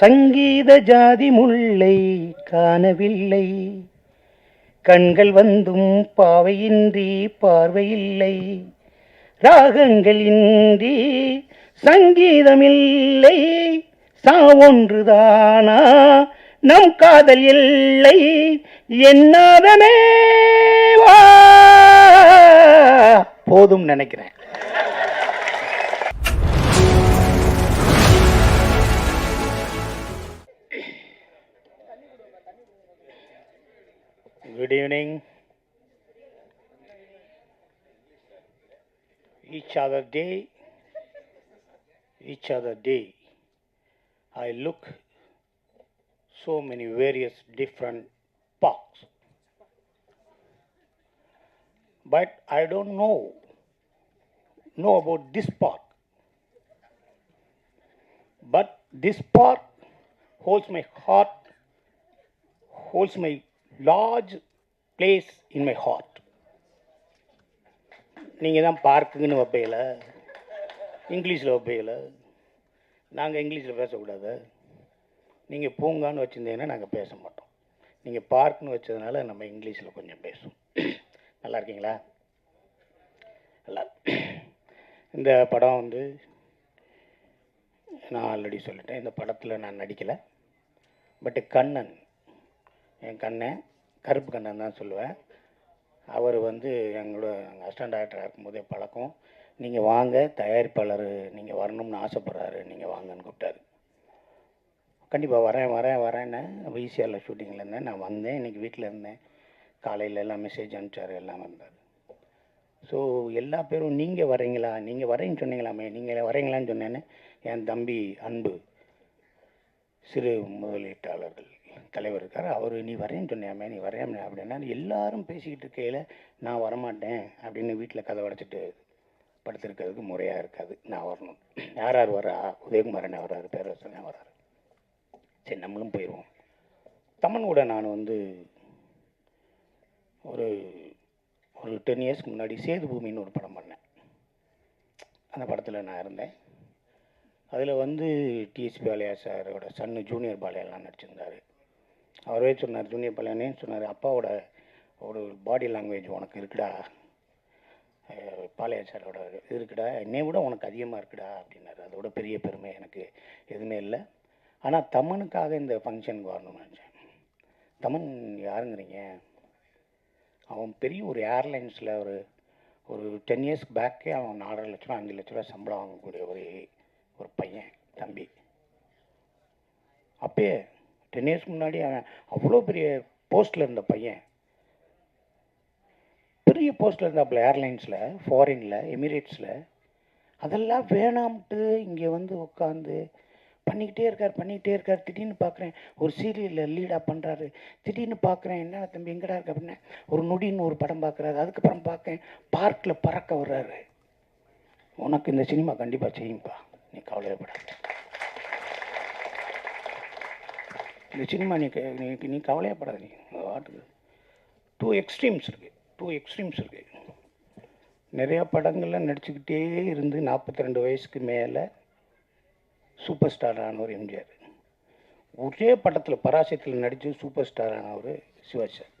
சங்கீத ஜாதி முல்லை காணவில்லை. கண்கள் வந்தும் பாவையின்றி பார்வையில்லை. ராகங்கள் இன்றி சங்கீதமில்லை. சாவொன்றுதானா நம் காதல் இல்லை. என்னாதமே வா. போதும் நினைக்கிறேன். Good evening. Each other day, each other day, I look so many various different parks. But I don't know know about this park. But this park holds my heart, holds my large place in my heart நீங்கள் தான் பார்க்குங்கன்னு வைப்பையில் இங்கிலீஷில் வைப்பையில் நாங்கள் இங்கிலீஷில் பேசக்கூடாது. நீங்கள் பூங்கான்னு வச்சுருந்தீங்கன்னா நாங்கள் பேச மாட்டோம். நீங்கள் பார்க்குன்னு வச்சதுனால நம்ம இங்கிலீஷில் கொஞ்சம் பேசும் நல்லா இருக்கீங்களா? நல்லா. இந்த படம் வந்து நான் ஆல்ரெடி சொல்லிட்டேன். இந்த படத்தில் நான் நடிக்கலை. பட்டு கண்ணன் என் கண்ணன் கருப்பு கண்ணன் தான் சொல்லுவேன். அவர் வந்து எங்களோட எங்கள் அசிஸ்டன்ட் டைரக்டராக இருக்கும்போதே பழக்கம். நீங்கள் வாங்க தயாரிப்பாளர் நீங்கள் வரணும்னு ஆசைப்பட்றாரு. நீங்கள் வாங்கன்னு கூப்பிட்டாரு. கண்டிப்பாக வரேன் வரேன் வரேன்னு விசிஆரில் ஷூட்டிங்கில் இருந்தேன். நான் வந்தேன். இன்றைக்கி வீட்டில் இருந்தேன். காலையில் எல்லாம் மெசேஜ் அனுப்பிச்சார் எல்லாம் வந்தார். ஸோ எல்லா பேரும் நீங்கள் வரீங்களா நீங்கள் வரேன்னு சொன்னீங்களாமே? நீங்கள் வரீங்களான்னு சொன்னேன்னு என் தம்பி அன்பு சிறு முதலீட்டாளர்கள் தலைவர் இருக்கார். அவர் நீ வரேன்னு சொன்னியாமே நீ வரேன் அப்படின்னா எல்லாரும் பேசிக்கிட்டு இருக்கையில் நான் வரமாட்டேன் அப்படின்னு வீட்டில் கதை உடச்சிட்டு படுத்திருக்கிறதுக்கு முறையாக இருக்காது. நான் வரணும். யார் யார் வரா? உதயகுமாரன் வர்றாரு பேரரசன் வர்றாரு சரி நம்மளும் போயிடுவோம் தமன் கூட நான் வந்து ஒரு ஒரு டென் இயர்ஸ்க்கு முன்னாடி சேது பூமின்னு ஒரு படம் பண்ணேன். அந்த படத்தில் நான் இருந்தேன். அதில் வந்து டிஎஸ்பி பாலையா சாரோட சன்னு ஜூனியர் பாலையாலாம் நடிச்சிருந்தார். அவரே சொன்னார் ஜூனியர் பாலையானே சொன்னார். அப்பாவோட ஒரு பாடி லாங்குவேஜ் உனக்கு இருக்குடா. அஹ் சாரோட இது இருக்குடா. என்னை விட உனக்கு அதிகமாக இருக்குடா அப்படின்னாரு. அதோட பெரிய பெருமை எனக்கு எதுவுமே இல்லை. ஆனால் தமனுக்காக இந்த ஃபங்க்ஷனுக்கு வரணும்னு நினச்சேன். தமன் யாருங்கிறீங்க? அவன் பெரிய ஒரு ஏர்லைன்ஸில் ஒரு ஒரு டென் இயர்ஸ்க்கு பேக்கே அவன் நாலரை லட்ச ரூபா அஞ்சு லட்ச ரூபா சம்பளம் வாங்கக்கூடிய ஒரு ஒரு பையன் தம்பி. அப்பயே டென் இயர்ஸ்க்கு முன்னாடி அவன் அவ்வளோ பெரிய போஸ்ட்டில் இருந்த பையன். பெரிய போஸ்ட்டில் இருந்தாப்புல ஏர்லைன்ஸில் ஃபாரினில் எமிரேட்ஸில் அதெல்லாம் வேணாம்ட்டு இங்கே வந்து உட்காந்து பண்ணிக்கிட்டே இருக்கார் பண்ணிக்கிட்டே இருக்கார். திடீர்னு பார்க்குறேன் ஒரு சீரியலில் லீடாக பண்ணுறாரு திடீர்னு பார்க்குறேன் என்ன தம்பி எங்கடா இருக்கு அப்படின்னா. ஒரு நொடின்னு ஒரு படம் பார்க்குறாரு அதுக்கப்புறம் பார்க்கேன் பார்க்கில் பறக்க வர்றாரு. உனக்கு இந்த சினிமா கண்டிப்பாக செய்யும்பா. நீ கவலையப்பட இந்த சினிமா நீ நீ நீ கவலையப்படாத நீ. வாட்டுக்கு டூ எக்ஸ்ட்ரீம்ஸ் இருக்குது டூ எக்ஸ்ட்ரீம்ஸ் இருக்குது நிறையா படங்களில் நடிச்சுக்கிட்டே இருந்து நாற்பத்தி ரெண்டு வயசுக்கு மேலே சூப்பர் ஸ்டார் ஆனவர் எம்ஜிஆர். ஒரே படத்தில் பராசத்தில் நடித்து சூப்பர் ஸ்டார் ஆனவர் சிவாஜி சார்.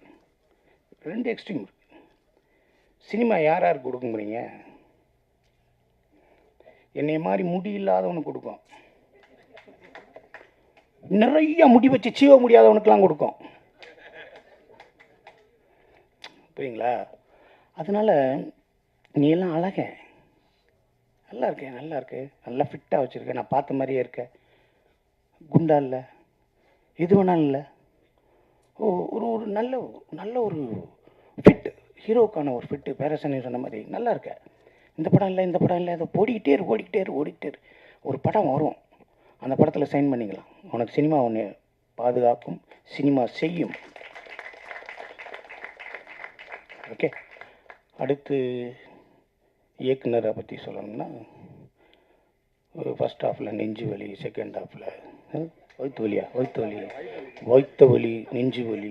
ரெண்டு எக்ஸ்ட்ரீம் இருக்குது சினிமா யார் யாருக்கு கொடுக்க முடியுங்க? என்னை மாதிரி முடி இல்லாதவனுக்கு கொடுக்கும் நிறைய முடி வச்சு சீவ முடியாதவனுக்கெல்லாம் கொடுக்கும். புரியுங்களா? அதனால் நீ எல்லாம் அழக. நல்லா இருக்கேன் நல்லா இருக்கு. நல்லா ஃபிட்டாக வச்சுருக்கேன் நான் பார்த்த மாதிரியே இருக்க. குண்டா இல்லை. எது வேணாலும் இல்லை. ஓ ஒரு ஒரு நல்ல நல்ல ஒரு ஃபிட் ஹீரோக்கான ஒரு ஃபிட்டு பேரசனி சொன்ன மாதிரி. நல்லா இருக்க. இந்த படம் இல்லை இந்த படம் இல்லை. அதை ஓடிக்கிட்டே இரு ஓடிக்கிட்டே இரு ஓடிக்கிட்டே இரு. ஒரு படம் வரும். அந்த படத்தில் சைன் பண்ணிக்கலாம். உனக்கு சினிமா ஒன்று பாதுகாக்கும் சினிமா செய்யும். ஓகே அடுத்து இயக்குனரை பற்றி சொல்லணும்னா ஃபஸ்ட் ஹாஃபில் நெஞ்சு வலி செகண்ட் ஹாஃபில் ஒய்த்து வலியா? ஒய்த்து வலி. வயிற்று வலி நெஞ்சு வலி.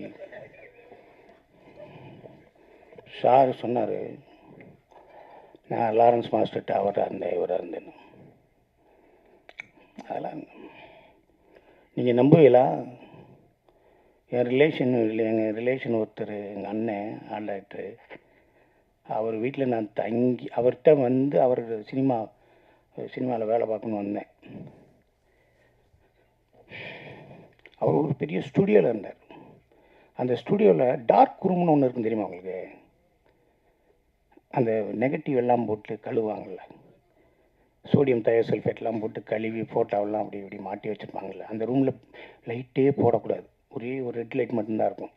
சார் சொன்னார் நான் லாரன்ஸ் மாஸ்டர்கிட்ட அவராக இருந்தேன் இவராக இருந்தேன்னு. அதெல்லாம் நீங்கள் நம்புவீங்களா? என் ரிலேஷன் எங்கள் ரிலேஷன் ஒருத்தர் எங்கள் அண்ணன் ஆல் அவர் வீட்டில் நான் தங்கி அவர்கிட்ட வந்து அவர் சினிமா சினிமாவில் வேலை பார்க்கணும்னு வந்தேன். அவர் ஒரு பெரிய ஸ்டுடியோவில் இருந்தார். அந்த ஸ்டுடியோவில் டார்க் ரூம்னு ஒன்று இருக்கும் தெரியுமா உங்களுக்கு? அந்த நெகட்டிவ் எல்லாம் போட்டு கழுவாங்கள்ல சோடியம் தயோசல்ஃபேட்லாம் போட்டு கழுவி ஃபோட்டோவெல்லாம் அப்படி இப்படி மாட்டி வச்சுருப்பாங்கள்ல அந்த ரூமில் லைட்டே போடக்கூடாது. ஒரே ஒரு ரெட் லைட் மட்டும்தான் இருக்கும்.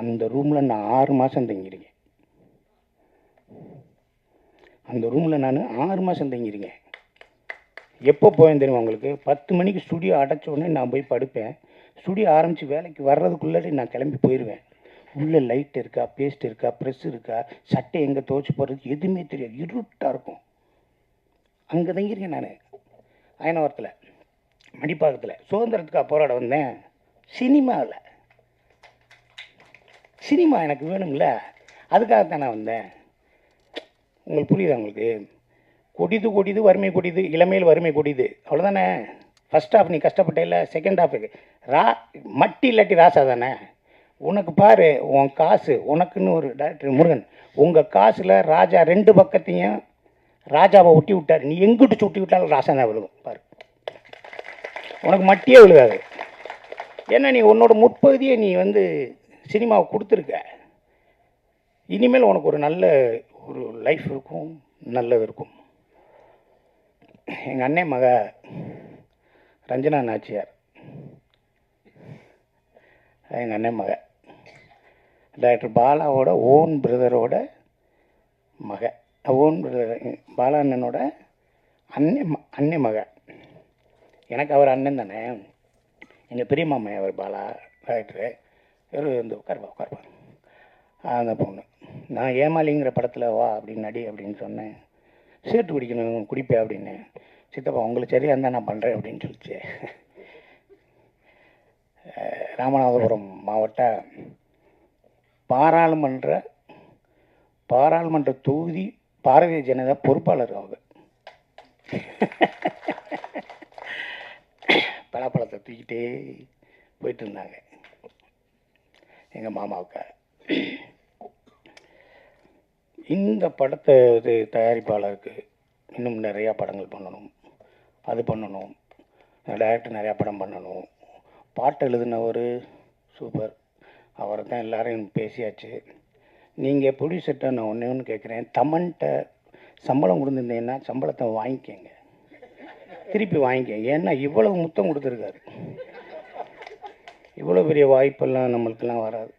அந்த ரூமில் நான் ஆறு மாதம் தங்கியிருக்கேன். அந்த ரூமில் நான் ஆறு மாதம் தங்கியிருக்கேன். எப்போ போவேன் தெரியுமா உங்களுக்கு? பத்து மணிக்கு ஸ்டுடியோ அடைச்ச உடனே நான் போய் படுப்பேன். ஸ்டுடியோ ஆரம்பித்து வேலைக்கு வர்றதுக்குள்ளே நான் கிளம்பி போயிடுவேன் உள்ளே லைட் இருக்கா பேஸ்ட் இருக்கா ப்ரெஸ் இருக்கா சட்டை எங்கே துவச்சி போடுறது எதுவுமே தெரியாது. இருட்டாக இருக்கும். அங்கே தங்கியிருக்கேன் நான். அயனவரத்தில். மடிப்பாக்கத்தில். சுதந்திரத்துக்காக போராட வந்தேன். சினிமாவில் சினிமா எனக்கு வேணும்ல. அதுக்காகத்தான் நான் வந்தேன். உங்களுக்கு புரியுதா உங்களுக்கு? கொடிது கொடிது வறுமை கொடிது இளமையில் வறுமை கொடிது. அவ்வளோதானே ஃபஸ்ட் ஹாஃப் நீ கஷ்டப்பட்ட இல்லை செகண்ட் ஹாஃபுக்கு ரா மட்டி இல்லாட்டி ராசா தானே? உனக்கு பாரு உன் காசு உனக்குன்னு ஒரு டாக்டர் முருகன். உங்கள் காசில் ராஜா ரெண்டு பக்கத்தையும் ராஜாவை ஒட்டி விட்டார். நீ எங்கிட்டு சுட்டி விட்டாலும் ராசா தான் விழுகும். பாரு. உனக்கு மட்டியே விழுகாது. ஏன்னா நீ உன்னோட முற்பகுதியை நீ வந்து சினிமாவை கொடுத்துருக்க. இனிமேல் உனக்கு ஒரு நல்ல ஒரு லைஃப் இருக்கும். நல்லது இருக்கும். எங்கள் அண்ணன் மக ரஞ்சனா நாச்சியார். எங்கள் அண்ணன் மக. டாக்டர் பாலாவோட ஓன் பிரதரோட மக ஓன் பாலா அண்ணனோட அண்ணன் ம- அண்ணன் மக. எனக்கு அவர் அண்ணன் தானே. எங்கள் பெரிய மாமா அவர் பாலா டாக்டரு இவர் வந்து உட்காருப்பா உட்காருப்பா. அந்த பொண்ணு. நான் ஏமாலிங்கிற படத்தில் வா அப்படின்னு நடி அப்படின்னு சொன்னேன். சேர்த்து குடிக்கணும் குடிப்பேன் அப்படின்னு. சித்தப்பா உங்களுக்கு சரியாக இருந்தால் நான் பண்ணுறேன் அப்படின்னு சொல்லிச்சு. ராமநாதபுரம் மாவட்ட பாராளுமன்ற பாராளுமன்ற தொகுதி பாரதிய ஜனதா பொறுப்பாளர் அவங்க. பலாப்பழத்தை தூக்கிட்டே போயிட்டு இருந்தாங்க. எங்கள் மாமாவுக்கு இந்த படத்தை இது தயாரிப்பாளருக்கு இன்னும் நிறையா படங்கள் பண்ணணும். அது பண்ணணும். டைரக்டர் நிறையா படம் பண்ணணும். பாட்டு எழுதினவர் சூப்பர். அவரை தான் எல்லோரையும் பேசியாச்சு. நீங்கள் ப்ரொடியூசர்கிட்ட நான் ஒன்று ஒன்று கேட்குறேன் தமன்கிட்ட சம்பளம் கொடுத்துருந்தீங்கன்னா சம்பளத்தை வாங்கிக்கங்க. திருப்பி வாங்கிக்கங்க ஏன்னா இவ்வளவு முத்தம் கொடுத்துருக்காரு. இவ்வளோ பெரிய வாய்ப்பெல்லாம் நம்மளுக்கெல்லாம் வராது.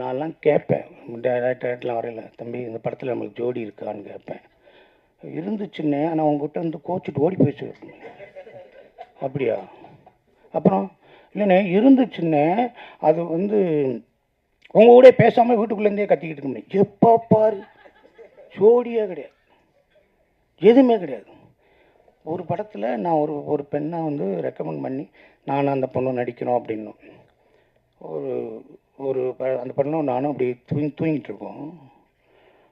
நான்லாம் கேட்பேன். டேரக்டர்லாம் வரையில தம்பி இந்த படத்தில் நம்மளுக்கு ஜோடி இருக்கான்னு கேட்பேன். இருந்துச்சுன்னே ஆனால் உங்ககிட்ட வந்து கோச்சிட்டு ஓடி போயிடுச்சு அப்படியா? அப்புறம் இல்லைண்ணே இருந்துச்சுன்னே அது வந்து உங்க கூட பேசாமல் வீட்டுக்குள்ளேருந்தே கத்திக்கிட்டு இருக்க முடியும். எப்போ பாரு? ஜோடியே கிடையாது. எதுவுமே கிடையாது. ஒரு படத்தில் நான் ஒரு ஒரு பெண்ணை வந்து ரெக்கமெண்ட் பண்ணி நானும் அந்த பொண்ணு நடிக்கணும் அப்படின்னும். ஒரு ஒரு ப- அந்த பொண்ணும் நானும் அப்படி தூங்கி தூங்கிட்டு இருக்கோம்.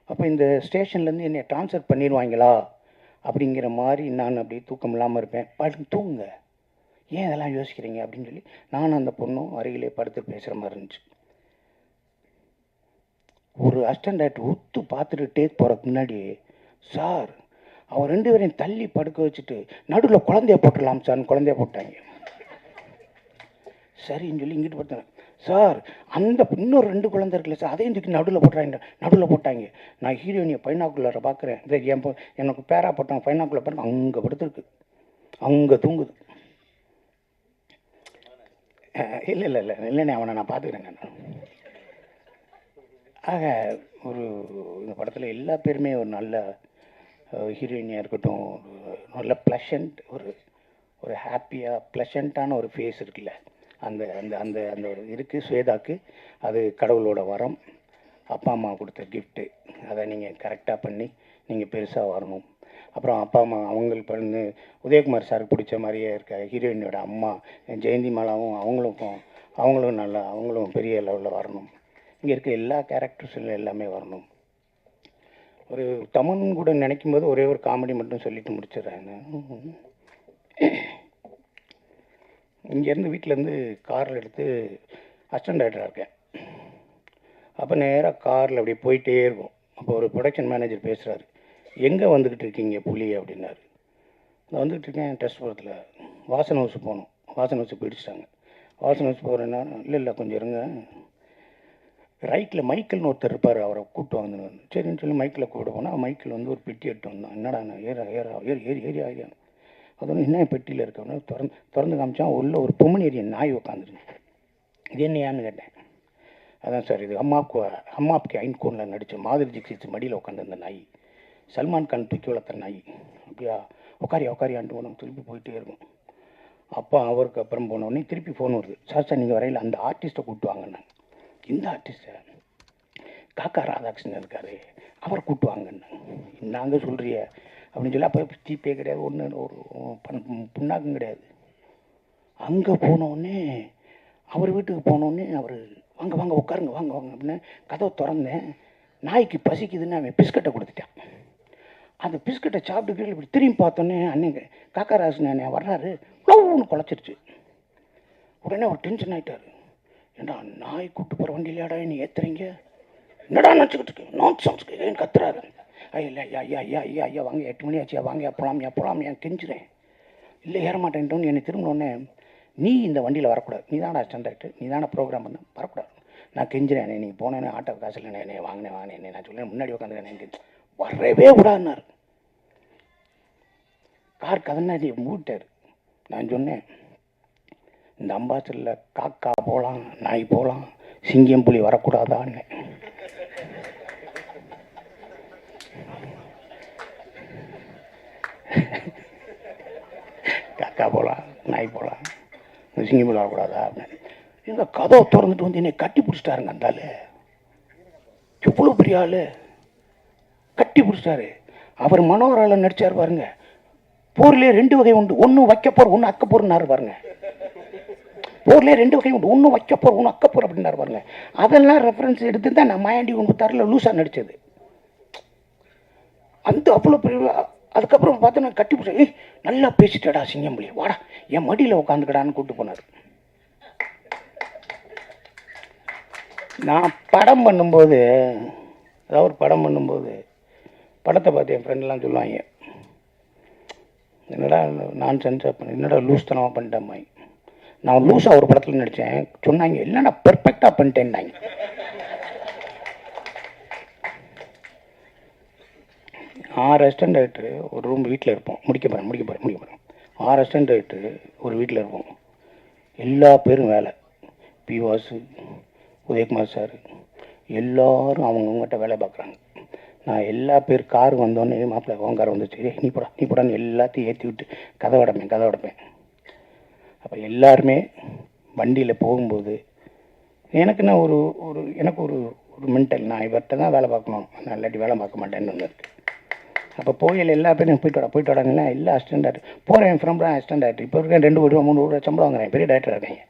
அப்போ இந்த ஸ்டேஷன்லேருந்து என்னை ட்ரான்ஸ்ஃபர் பண்ணிடுவாங்களா? அப்படிங்கிற மாதிரி நான் அப்படி தூக்கம் இல்லாமல் இருப்பேன். படுத்து தூங்குங்க. ஏன் இதெல்லாம் யோசிக்கிறீங்க? அப்படின்னு சொல்லி நானும் அந்த பொண்ணும் அருகிலே படுத்து பேசுகிற மாதிரி இருந்துச்சு. ஒரு அஸ்டண்டாட் உத்து பார்த்துட்டு டேக் போகிறதுக்கு முன்னாடி சார் அவன் ரெண்டு பேரையும் தள்ளி படுக்க வச்சுட்டு நடுவில் குழந்தைய போட்டுடலாம் சார்னு குழந்தைய போட்டாங்க. சரின்னு சொல்லி இங்கிட்டு பார்த்தேன் சார் அந்த இன்னொரு ரெண்டு குழந்தை இருக்குல்ல சார் அதையும் தூக்கி நடுவில் போட்டுறாங்க நடுவில் போட்டாங்க. நான் ஹீரோயினியை பைனாக்குள்ளார பார்க்குறேன். இது என் எனக்கு பேரா போட்டாங்க பைனாக்குள்ள பாருங்க அங்கே படுத்துருக்கு. அங்கே தூங்குது. இல்லை இல்லை இல்லை இல்லைண்ணே அவனை நான் பார்த்துக்கிறேன். நான் ஆக ஒரு இந்த படத்தில் எல்லா பேருமே ஒரு நல்ல ஹீரோயினியாக இருக்கட்டும் நல்ல ப்ளஷண்ட் ஒரு ஒரு ஹாப்பியாக ப்ளஷண்ட்டான ஒரு ஃபேஸ் இருக்குல்ல. அந்த அந்த அந்த அந்த ஒரு இருக்குது ஸ்வேதாக்கு அது கடவுளோட வரம். அப்பா அம்மா கொடுத்த கிஃப்ட்டு அதை நீங்கள் கரெக்டாக பண்ணி நீங்கள் பெருசாக வரணும். அப்புறம் அப்பா அம்மா அவங்களுக்கு வந்து உதயகுமார் சாருக்கு பிடிச்ச மாதிரியே இருக்க ஹீரோயினோட அம்மா ஜெயந்தி மாலாவும் அவங்களுக்கும் அவங்களும் நல்லா அவங்களும் பெரிய லெவலில் வரணும். இங்கே இருக்க எல்லா கேரக்டர்ஸில் எல்லாமே வரணும். ஒரு தமன் கூட நினைக்கும் போது ஒரே ஒரு காமெடி மட்டும் சொல்லிட்டு முடிச்சிடுறேன் இங்கேருந்து வீட்டிலேருந்து காரில் எடுத்து அசிஸ்டன்ட் டைரக்டராக இருக்கேன். அப்போ நேராக காரில் அப்படியே போயிட்டே இருக்கும். அப்போ ஒரு ப்ரொடக்ஷன் மேனேஜர் பேசுகிறாரு எங்கே வந்துக்கிட்டு இருக்கீங்க புலி? அப்படின்னாரு. நான் வந்துக்கிட்டு இருக்கேன் டெஸ்ட் போகிறதுல வாசன் ஹவுஸ் போகணும் வாசன் ஹவுஸ் போயிடுச்சிட்டாங்க. வாசன் ஹவுஸ் போகிறேன்னா இல்லை இல்லை கொஞ்சம் இருங்க. ரைட்டில் மைக்கேல்னு ஒருத்தர் இருப்பார் அவரை கூப்பிட்டு வந்து சரின்னு சொல்லி மைக்கில் கூப்பிட போனால் மைக்கில் வந்து ஒரு பெட்டி எடுத்து வந்தான். என்னடா நான் ஏறா ஏறா ஏறி ஏறி ஏறி ஆகியா அது வந்து என்ன பெட்டியில் இருக்கவன திறந்து திறந்து காமிச்சான். உள்ள ஒரு பொம்மனேரியன் நாய் உட்காந்துருக்கு இது என்னையான்னு கேட்டேன். அதான் சார் இது அம்மாவுக்கு அம்மாவுக்கு ஐன் கோனில் நடித்த மாதிரி ஜிக்ஸித்து மடியில் உட்காந்துருந்த நாய். சல்மான் கான் தூக்கி வளர்த்த நாய். அப்படியா? உக்காரியா உக்காரியான்ட்டு போனோம். திருப்பி போயிட்டே இருக்கும். அப்போ அவருக்கு அப்புறம் போன உடனே திருப்பி ஃபோன் வருது. சார் சார் நீங்கள் வரையில் அந்த ஆர்டிஸ்ட்டை கூப்பிட்டு வாங்கண்ணா இந்த ஆர்டிஸ்ட்டை காக்கா ராதாகிருஷ்ணன் இருக்காரு. அவரை கூப்பிட்டு வாங்கன்னு நாங்கள் சொல்கிறிய அப்படின்னு சொல்லி அப்போ ஜிபே கிடையாது. ஒன்று ஒரு பண் புண்ணாக்கும் கிடையாது. அங்கே போனோடனே அவர் வீட்டுக்கு போனோடனே அவர் வாங்க வாங்க உட்காருங்க வாங்க வாங்க அப்படின்னு கதவை திறந்தேன். நாய்க்கு பசிக்குதுன்னு அவன் பிஸ்கட்டை கொடுத்துட்டான். அந்த பிஸ்கட்டை சாப்பிட்டு இப்படி திரும்பி பார்த்தோன்னே அன்னைக்கு காக்காராசன் அண்ணன் வர்றாரு. லவ்னு குழச்சிருச்சு. உடனே அவர் டென்ஷன் ஆகிட்டார் ஏண்டா நாய் கூட்டு போகிற வண்டியிலாடா நீ ஏற்றுறீங்க என்னடா நினச்சிக்கிட்டு இருக்கு? நான் சம்ஸ்க்கு ஏன் கத்துறாரு? ஐயா இல்லை ஐயா ஐயா ஐயா ஐயா ஐயா வாங்க எட்டு மணி ஆச்சு வாங்க போலாமியா ஏன் கெஞ்சுறேன். இல்லை ஏறமாட்டேன்ட்டோன்னு என்னை திரும்பினோடனே நீ இந்த வண்டியில் வரக்கூடாது. நீ தானடா ஸ்டாண்டர்ட் நீ தானே ப்ரோக்ராம் பண்ண. வரக்கூடாது. நான் கெஞ்சுறேன் நீ போனேன்னு ஆட்டோ காசு இல்லை என்னை வாங்கினேன் வாங்கினேன் நான் சொல்லேன் முன்னாடி உட்காந்துருக்கேன் வரவே விடாதுன்னாரு. கார் கதனாடி மூட்டார் நான் சொன்னேன் இந்த அம்பாசலில் காக்கா போகலாம் நாய் போகலாம் சிங்கம் புலி வரக்கூடாதான்னு. காக்கா போகலாம் நாய் போகலாம் சிங்கம் புலி வரக்கூடாதா? அப்படின்னு எங்கள் கதவை திறந்துட்டு வந்து என்னை கட்டி பிடிச்சிட்டாருங்க அந்த ஆளு. எவ்வளோ பெரிய ஆள். கட்டி பிடிச்சிட்டாரு. அவர் மனோகரால நடிச்சார் பாருங்க. போர்லேயே ரெண்டு வகை உண்டு. ஒன்று வைக்க போர் ஒன்று அக்க போர்னாரு பாருங்க. போர்லேயே ரெண்டு வகை உண்டு. ஒன்று வைக்கப்போ ஒன்று அக்க போர் அப்படின்னாரு பாருங்க. அதெல்லாம் ரெஃபரன்ஸ் எடுத்து தான் நான் மாயாண்டி ஒன்று தரல லூஸாக நடித்தது அந்த அவ்வளோ பெரிய அதுக்கப்புறம் பார்த்தோன்னா நான் கட்டி பிடிச்சி நல்லா பேசிட்டடா சிங்கம்புலி வாடா என் மடியில் உட்காந்துக்கடான்னு கூப்பிட்டு போனார். நான் படம் பண்ணும்போது ஏதாவது ஒரு படம் பண்ணும்போது படத்தை பார்த்து என் ஃப்ரெண்ட்லாம் சொல்லுவாங்க. என்னடா நான் சென்சார் பண்ண என்னடா லூஸ் தனமாக பண்ணிட்டேன் நான் லூசாக ஒரு படத்தில் நடித்தேன் சொன்னாங்க இல்லைண்ணா பெர்ஃபெக்டாக பண்ணிட்டேன்னாங்க. ஆறு அசிஸ்டன்ட் டைரக்டர் ஒரு ரூம் வீட்டில் இருப்போம். முடிக்க போகிறேன் முடிக்க போகிறேன் முடிக்க போகிறேன் ஆறு அசிஸ்டன்ட் டைரக்டர் ஒரு வீட்டில் இருப்போம். எல்லா பேரும் வேலை. பி வாசு உதயகுமார் சார் எல்லோரும் அவங்கவுங்ககிட்ட வேலை பார்க்குறாங்க. நான் எல்லா பேர் கார் வந்தோன்னே மாப்பிள்ளை உன் கார் வந்துச்சு நீ போடா நீ போடான்னு எல்லாத்தையும் ஏற்றி விட்டு கதை அடைப்பேன் கதை அடைப்பேன். அப்போ எல்லாருமே வண்டியில் போகும்போது எனக்கு நான் ஒரு ஒரு எனக்கு ஒரு ஒரு மென்டல் நான் இவர்கிட்ட தான் வேலை பார்க்கணும். நான் இல்லாட்டி வேலை பார்க்க மாட்டேன்னு ஒன்று இருக்குது அப்போ போகையில் எல்லா பேரும் போயிட்டு வாடா போயிட்டு வாடாங்கன்னா எல்லா அசிஸ்டன்ட் ஆகிட்டு போகிறேன் என் ஃப்ரெண்ட் தான் அசிஸ்டன்ட் ஆகிட்டு இப்போ இருக்கேன் ரெண்டு கோடி ரூபா மூணு ரூபா சம்பளம் வாங்குறேன். பெரிய டேரக்டர் இருக்காங்க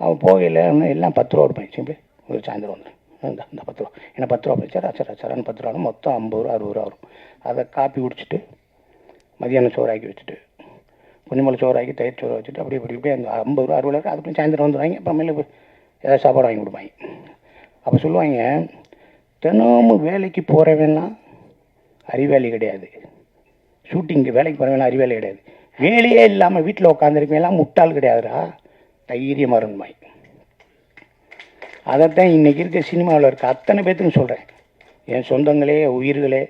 அவன் போகையில் இன்னும் எல்லாம் பத்து ரூபா கொடுப்பேன். சிம்பிளி. ஒரு சாயந்தரம் வந்துடும் இந்த இந்த பத்து ரூபா. ஏன்னா பத்து ரூபா போய் சரா சரா சரான்னு பத்து ரூபா மொத்தம் ஐம்பது ரூபா அறுபது ரூபா வரும் அதை காப்பி குடிச்சிட்டு மதியானம் சோறாக்கி வச்சுட்டு கொஞ்சம் சோறாக்கி தயிர் சோறு வச்சுட்டு அப்படி இப்படி இப்படி அந்த ஐம்பது ரூபா அறுபது ரூபா அதுக்கு சாயந்தரம் வந்துடுவாங்க. அப்புறமேல ஏதாவது சாப்பாடு வாங்கி கொடுப்பாங்க. அப்போ சொல்லுவாங்க தினமும் வேலைக்கு போகிறவன்னா அறிவாளி கிடையாது. ஷூட்டிங்க்கு வேலைக்கு போகிறவங்களாம் அறிவாளி கிடையாது. வேலையே இல்லாமல் வீட்டில் உட்காந்துருக்கவங்களாம் முட்டாள் கிடையாதுடா. தைரியமாக இருந்துமாய் அதைத்தான் இன்றைக்கி இருக்க சினிமாவில் இருக்க அத்தனை பேர்த்துக்கும் சொல்கிறேன் என் சொந்தங்களே உயிர்களே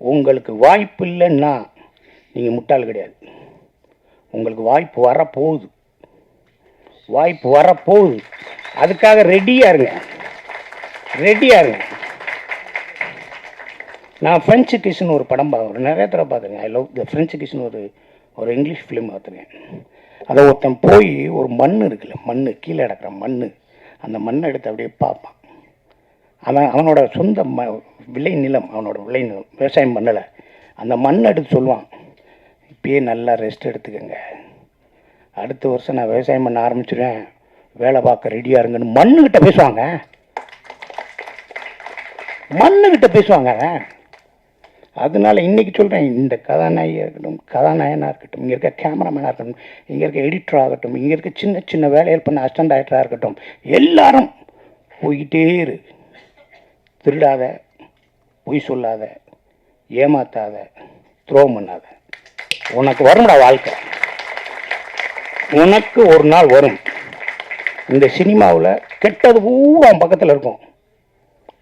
உங்களுக்கு வாய்ப்பு இல்லைன்னா நீங்கள் முட்டாள் கிடையாது. உங்களுக்கு வாய்ப்பு வரப்போகுது. வாய்ப்பு வரப்போகுது. அதுக்காக ரெடியாக இருங்க. ரெடியாக இருங்க. நான் ஃப்ரெஞ்சு கிஷன் ஒரு படம் பார்க்குறேன் நிறைய தடவை பார்த்துருக்கேன் I love the French kissing ஒரு ஒரு இங்கிலீஷ் ஃபிலிம் பார்த்துருக்கேன் அதை ஒருத்தன் போய் ஒரு மண் இருக்குல்ல மண் கீழே கிடக்குற மண் அந்த மண்ணை எடுத்து அப்படியே பார்ப்பான். அவன் அவனோட சொந்த ம விளை நிலம் அவனோட விளை நிலம் விவசாயம் பண்ணலை. அந்த மண்ணை எடுத்து சொல்லுவான். இப்பயே நல்லா ரெஸ்ட் எடுத்துக்கோங்க. அடுத்த வருஷம் நான் விவசாயம் பண்ண ஆரம்பிச்சிடுவேன் வேலை பார்க்க ரெடியாக இருங்கன்னு மண்ணுக்கிட்ட பேசுவாங்க. மண்ணுக்கிட்ட பேசுவாங்க. அதனால் அதனால சொல்கிறேன் இந்த கதாநாயகியாக இருக்கட்டும் கதாநாயகனாக இருக்கட்டும் இங்கே இருக்க கேமராமேனாக இருக்கட்டும் இங்கே இருக்க எடிட்டர் ஆகட்டும் இங்கே இருக்க சின்ன சின்ன வேலைகள் பண்ண அசிஸ்டன்ட் டைரக்டராக இருக்கட்டும் எல்லாரும் போய்கிட்டே இரு. திருடாத பொய் சொல்லாத ஏமாத்தாத துரோகம் பண்ணாத உனக்கு வரும்டா வாழ்க்கை. உனக்கு ஒரு நாள் வரும். இந்த சினிமாவில் கெட்டது பூரா அவன் பக்கத்தில் இருக்கும்.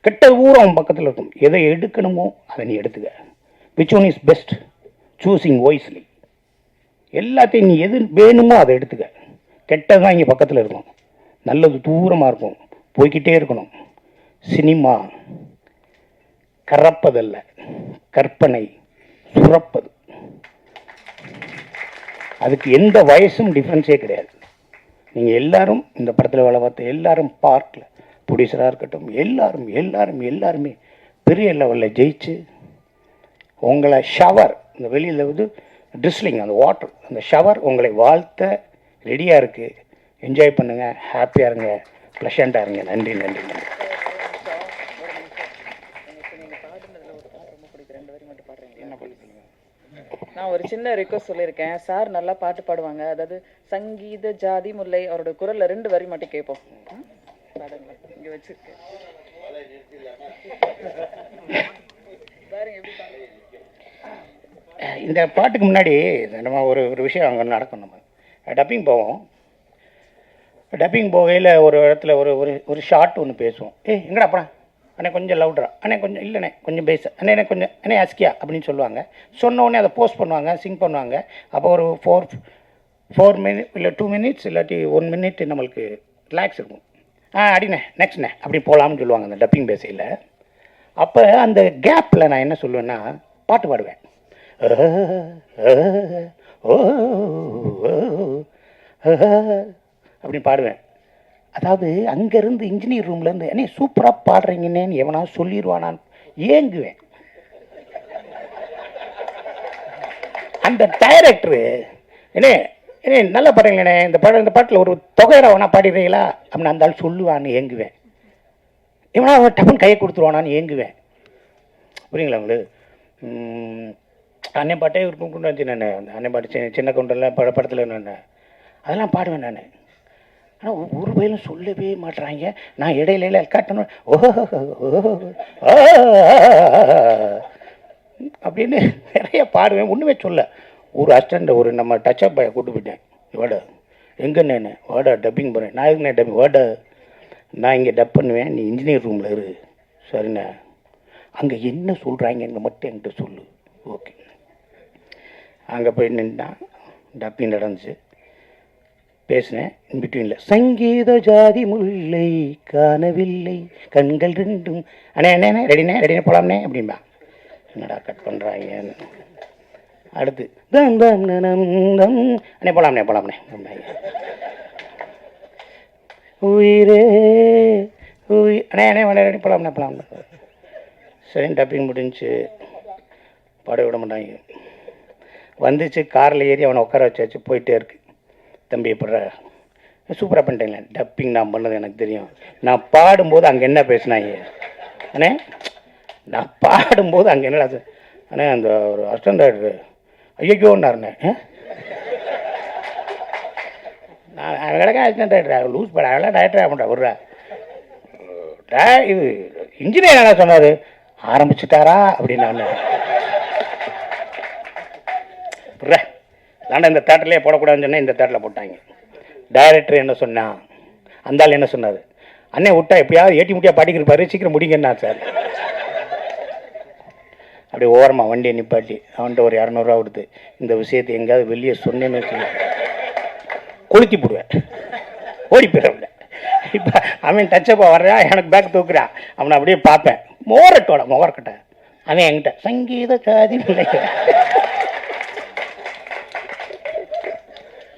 கெட்டது பூரா அவன் பக்கத்தில் இருக்கும். எதை எடுக்கணுமோ அதை நீ எடுத்துக்க. Which one is best choosing wisely எல்லாத்தையும் நீ எது வேணுமோ அதை எடுத்துக்க. கெட்டது தான் இங்கே பக்கத்தில் இருக்கும். நல்லது தூரமாக இருக்கும். போய்கிட்டே இருக்கணும். சினிமா கறப்பதல்ல. கற்பனை சுரப்பது. அதுக்கு எந்த வயசும் டிஃப்ரென்ஸே கிடையாது. நீங்கள் எல்லாரும் இந்த படத்தில் வேலை பார்த்த எல்லாரும் பார்க்கல ப்ரொடியூசராக இருக்கட்டும் எல்லாரும் எல்லாரும் எல்லாருமே பெரிய லெவலில் ஜெயிச்சு உங்களை ஷவர் இந்த வெளியில் வந்து ட்ரிஸ்லிங் அந்த வாட்டர் அந்த ஷவர் உங்களை வாழ்த்த ரெடியாக இருக்குது என்ஜாய் பண்ணுங்கள் ஹாப்பியாக இருங்க ப்ளஷண்ட்டாக இருங்க. நன்றி நன்றி நன்றி. நான் ஒரு சின்ன ரிக்வஸ்ட் சொல்லியிருக்கேன். சார் நல்லா பாட்டு பாடுவாங்க. அதாவது சங்கீத ஜாதி முல்லை அவரோட குரல்ல ரெண்டு வரி மட்டும் கேட்போம். ம்? இங்க வச்சிருக்கேன். இந்த பாட்டுக்கு முன்னாடி நம்ம ஒரு ஒரு விஷயம் அங்கே நடக்கும் நம்ம. டப்பிங் போவோம். டப்பிங் போகையில் ஒரு இடத்துல ஒரு ஒரு ஒரு ஷார்ட் ஒன்று பேசுவோம். ஏய் எங்கடா போனா அண்ணே கொஞ்சம் லவுட்ரா அண்ணே கொஞ்சம் இல்லைண்ணே கொஞ்சம் பேச அண்ணே எனக்கு கொஞ்சம் அண்ணே அஸ்கியா அப்படின்னு சொல்லுவாங்க. சொன்னோடனே அதை போஸ்ட் பண்ணுவாங்க சிங் பண்ணுவாங்க. அப்போ ஒரு ஃபோர் ஃபோர் மினிட் இல்லை டூ மினிட்ஸ் இல்லாட்டி ஒன் மினிட் நம்மளுக்கு ரிலாக்ஸ் இருக்கும். ஆ அடிண்ணே நெக்ஸ்ட்ண்ணே அப்படி போகலாம்னு சொல்லுவாங்க அந்த டப்பிங் பேசையில் அப்போ அந்த கேப்பில் நான் என்ன சொல்லுவேன்னா பாட்டு பாடுவேன். ஓ அப்படின்னு பாடுவேன். அதாவது அங்கேருந்து இன்ஜினியர் ரூம்லேருந்து என்ன சூப்பராக பாடுறீங்கன்னு எவனா சொல்லிடுவானான்னு ஏங்குவேன். அந்த டைரக்டரு என்னே என்ன நல்லா பாடுறீங்களே இந்த பாடம் இந்த பாட்டில் ஒரு தொகையரை வேணா பாடிடுறீங்களா? அப்படின்னு அந்த ஆள் சொல்லுவான்னு ஏங்குவேன். இவனா அவன் டப்புன்னு கையை கொடுத்துருவானான்னு ஏங்குவேன். புரியுங்களா உங்களுக்கு? அன்னை பாட்டே இருக்கும் கொண்டு வந்து நான் அந்த அன்னை பாட்டு சின்ன சின்ன கொண்டெல்லாம் பட படத்தில் நான் அதெல்லாம் பாடுவேன் நான். ஆனால் ஒரு வயலும் சொல்லவே மாட்றாங்க நான் இடையில காட்டணும் ஓஹோ அப்படின்னு நிறைய பாடுவேன் ஒன்றுமே சொல்ல ஒரு அஸ்டண்ட் ஒரு நம்ம டச்சப் பாயை கூட்டு போயிட்டேன் வாடா எங்கே நான் வாடா டப்பிங் போகிறேன் நான் எதுக்கு டப்பிங் வாடா நான் இங்கே டப் பண்ணுவேன் நீ இன்ஜினியர் ரூமில் இரு சரிண்ணா அங்கே என்ன சொல்கிறாங்கன்னு மட்டும் என்கிட்ட சொல்லு ஓகே அங்கே போய் நின்றான் டப்பிங் நடந்துச்சு பேசினேன் இன்பிட்வீனில் சங்கீத ஜாதி முல்லை காணவில்லை. கண்கள் ரெண்டும். அண்ணே அண்ணே ரெடிண்ணே ரெடினே ரெடினே போலாம்னே அப்படின்பா. என்னடா கட் பண்ணுறாங்கன்னு அடுத்து. தம் தம் நனம் தம். அண்ணே போலாம்னே போலாம்னே அப்படின்னாங்க உயிரே உயிர் அண்ணே அண்ணே அண்ணே ரெடி போலாம்னே போலாம்னே சரி டப்பிங் முடிஞ்சு பாட விட மாட்டாங்க. வந்துச்சு காரில் ஏறி அவனை உட்கார வச்சாச்சு போயிட்டே இருக்கு. தம்பி எப்பட்ற சூப்பராக பண்ணிட்டேங்களே டப்பிங் நான் பண்ணது எனக்கு தெரியும். நான் பாடும்போது அங்கே என்ன பேசினாங்க அண்ணே நான் பாடும்போது அங்கே என்னடா அண்ணே அந்த ஒரு அசிஸ்டன்ட் டைரக்டர் ஐயோன்னாருண்ணே நான் அவன் கிடக்க அசிஸ்டன்ட் லூஸ் பட அவெல்லாம் டைரக்டர் பண்ணுறா விட்றா. இது இன்ஜினியர் என்ன சொன்னார். ஆரம்பிச்சுட்டாரா அப்படின்னு நான் ஆனால் இந்த தேட்டர்லேயே போடக்கூடாதுன்னு சொன்னால் இந்த தேட்டரில் போட்டாங்க. டைரக்டர் என்ன சொன்னான் அந்தாள் என்ன சொன்னார்? அண்ணே விட்டா எப்படியாவது ஏட்டி முட்டியா பாட்டிக்கிருப்பாரு சீக்கிரம் முடிங்கண்ணா சார். அப்படியே ஓரமாக வண்டியை நிப்பாட்டி அவன்கிட்ட ஒரு இரநூறுவா கொடுத்து இந்த விஷயத்தை எங்கேயாவது வெளியே சொன்னேன்னு வச்சுக்கோ கொளுத்தி போடுவேன். ஓடி போயிடுவேன். இப்போ அவன் டச்சப்பா வர்றா எனக்கு பேக் தூக்குறான் அவனை அப்படியே பார்ப்பேன். மோரட்டோட மோரக்கட்டை. அவன் என்கிட்ட சங்கீத காதி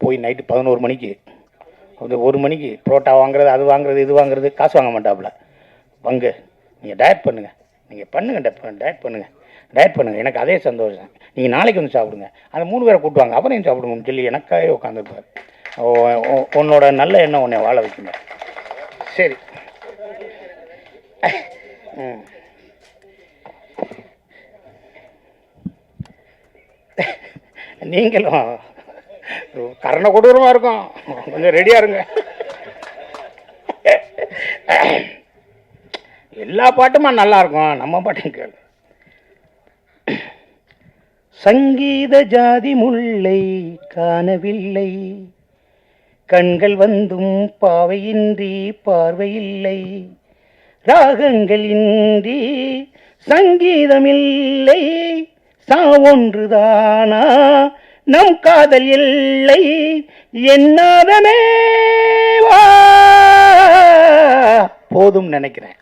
போய் நைட்டு பதினோரு மணிக்கு அது ஒரு மணிக்கு புரோட்டா வாங்குறது அது வாங்குறது இது வாங்குறது காசு வாங்க மாட்டாப்புல. பங்கு நீங்கள் டயட் பண்ணுங்கள் நீங்கள் பண்ணுங்கள் டயட் பண்ணுங்கள் டயட் பண்ணுங்கள் எனக்கு அதே சந்தோஷம். நீங்கள் நாளைக்கு வந்து சாப்பிடுங்க. அந்த மூணு பேரை கூட்டுவாங்க அப்புறம் சாப்பிடுங்கன்னு சொல்லி எனக்காகவே உட்காந்துருப்பார் உன்னோட நல்ல எண்ணம் உன்னை வாழ வைக்குங்க சரி. ம். நீங்களும் கரண கொடூரமாக இருக்கும். கொஞ்சம் ரெடியாக இருங்க. எல்லா பாட்டுமா நல்லா இருக்கும். நம்ம பாட்டும் கேளு. சங்கீத ஜாதி முல்லை காணவில்லை. கண்கள் வந்தும் பாவையின்றி பார்வையில்லை. ராகங்கள் இன்றி சங்கீதமில்லை. சாவொன்றுதானா நம் காதல் இல்லை. என்னாதமே வா. போதும் நினைக்கிறேன்.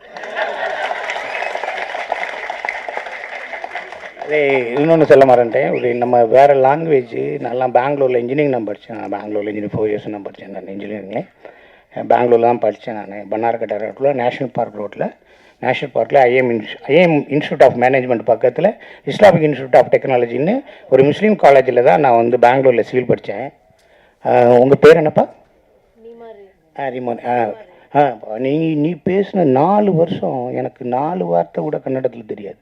அதே இன்னொன்று சொல்ல மாட்டேன் ஒரு நம்ம வேறு லாங்குவேஜ் நல்லா பெங்களூரில் இன்ஜினியரிங் நான் படித்தேன் நான் பெங்களூரில் இன்ஜினியரிங் ஃபோர் இயர்ஸ் நான் படித்தேன் நான் இன்ஜினியரிங்கில் பெங்களூர் தான் படித்தேன் நான். பன்னார்கட்டை ரோட்டில் நேஷனல் பார்க் ரோட்டில் நேஷனல் பார்க்கில் ஐஎம் இன்ஸ் ஐஎம் இன்ஸ்டியூட் ஆஃப் மேனேஜ்மெண்ட் பக்கத்தில் இஸ்லாமிக் இன்ஸ்டியூட் ஆஃப் டெக்னாலஜின்னு ஒரு முஸ்லீம் காலேஜில் தான் நான் வந்து பெங்களூரில் சிவில் படித்தேன். உங்கள் பேர் என்னப்பா? ஆ ரிமோன் ஆ ஆ நீ நீ பேசின நாலு வருஷம் எனக்கு நாலு வார்த்தை கூட கன்னடத்தில் தெரியாது.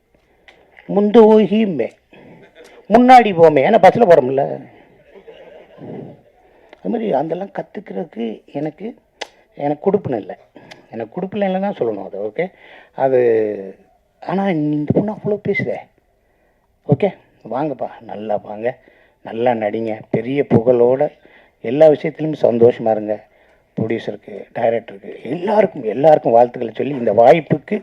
முந்து ஊகியுமே முன்னாடி போமே ஏன்னா பஸ்ஸில் போகிறோம்ல அது மாதிரி அதெல்லாம் கற்றுக்கிறதுக்கு எனக்கு எனக்கு கொடுப்புன்னு இல்லை. எனக்கு கொடுப்பில்லை தான் சொல்லணும் அது ஓகே? அது ஆனால் இந்த பொண்ணு அவ்வளோ பேசுதே. ஓகே? வாங்கப்பா. நல்லா வாங்க. நல்லா நடிங்க. பெரிய புகழோட எல்லா விஷயத்துலையும் சந்தோஷமாக இருங்க. ப்ரொடியூசருக்கு டைரக்டருக்கு எல்லாருக்கும் எல்லாருக்கும் வாழ்த்துக்களை சொல்லி இந்த வாய்ப்புக்கு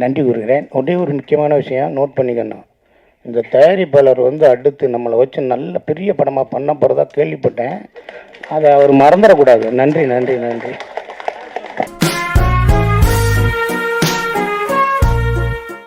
நன்றி கூறுகிறேன். ஒரே ஒரு முக்கியமான விஷயம் நோட் பண்ணிக்கணும். இந்த தயாரிப்பாளர் வந்து அடுத்து நம்மளை வச்சு நல்ல பெரிய படமாக பண்ண போகிறதா கேள்விப்பட்டேன். அதை அவர் மறந்துடக்கூடாது. நன்றி நன்றி நன்றி.